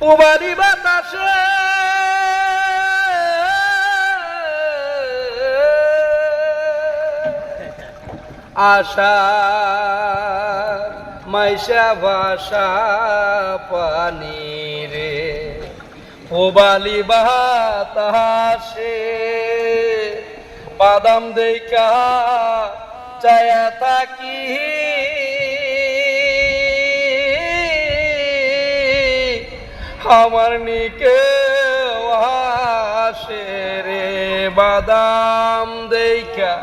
পুবারি বাতাসে। আশা মাইশা ভাষা পানি রে। পুবালি বাতাসে। বাদাম দেখা চায়া থাকি। আমার নিকে আসে রে বাদাম দেখা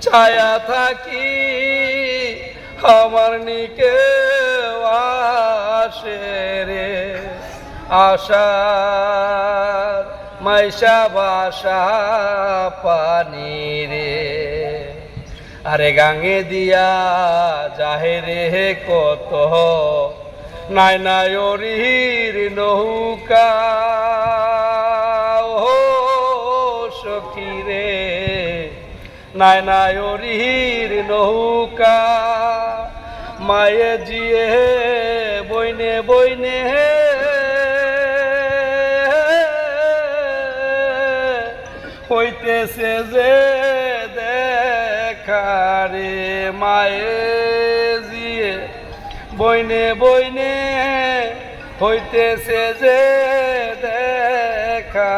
ছায়া থাকি আমার নিকে আসে রে। আশার মাইশা বাসা পানি রে। আরে গাঙে দিয়া যাহে রে কত অরির নৌকা। ও সখী রে। অরির নৌকা। মায়ে জিয়ে বইনে বইনে হইতেছে যে দেখারে মায়ে। বইনে বইনে হইতেছে যে দেখারে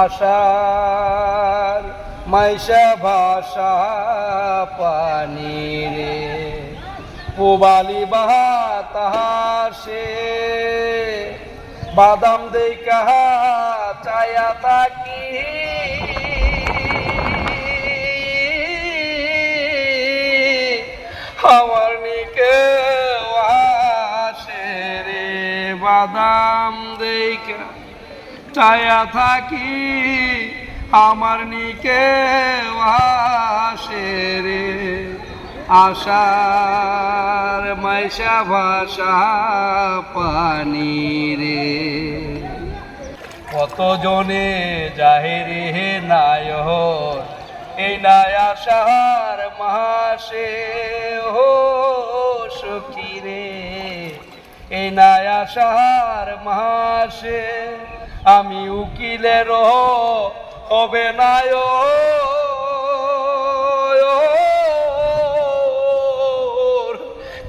আশার মাইশা ভাষা পানি রে। পুবালি বাতাসে বাদাম দেই কাহা চায়া তাকি আমার বাদাম দেখা চায়া থাকি আমার নিকে আসে রে। আশার মাইশা ভাষা পানি রে। কত জনে জাহেরে হে নায়হ এই নায়া সাহার মাসে হো সখী রে। এই নায়া সাহার মাসে আমি উকিলের হবে নায়।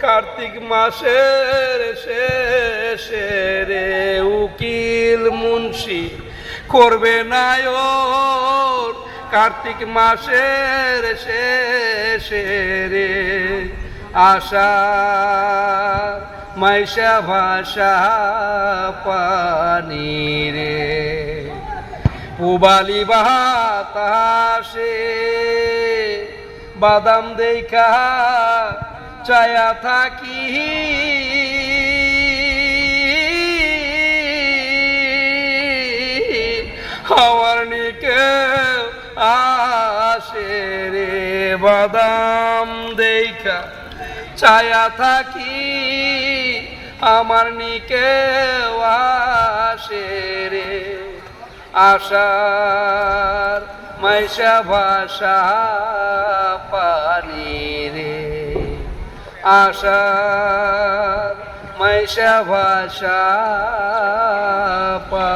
কার্তিক মাসের শেষে রে উকিল মুন্সি করবে নায়র কার্তিক মাসের শেষে রে আশা মাইশা ভাষা পানি রে পুবালি বাতাসে বাদাম দেখা চায়া থাকি। আমার নিকে আসে রে বাদাম দেখা ছায়া থাকি। আমার নিকে আসে রে। আশার মাইশা ভাষা পানি রে। আশার মাইশা ভাষা পা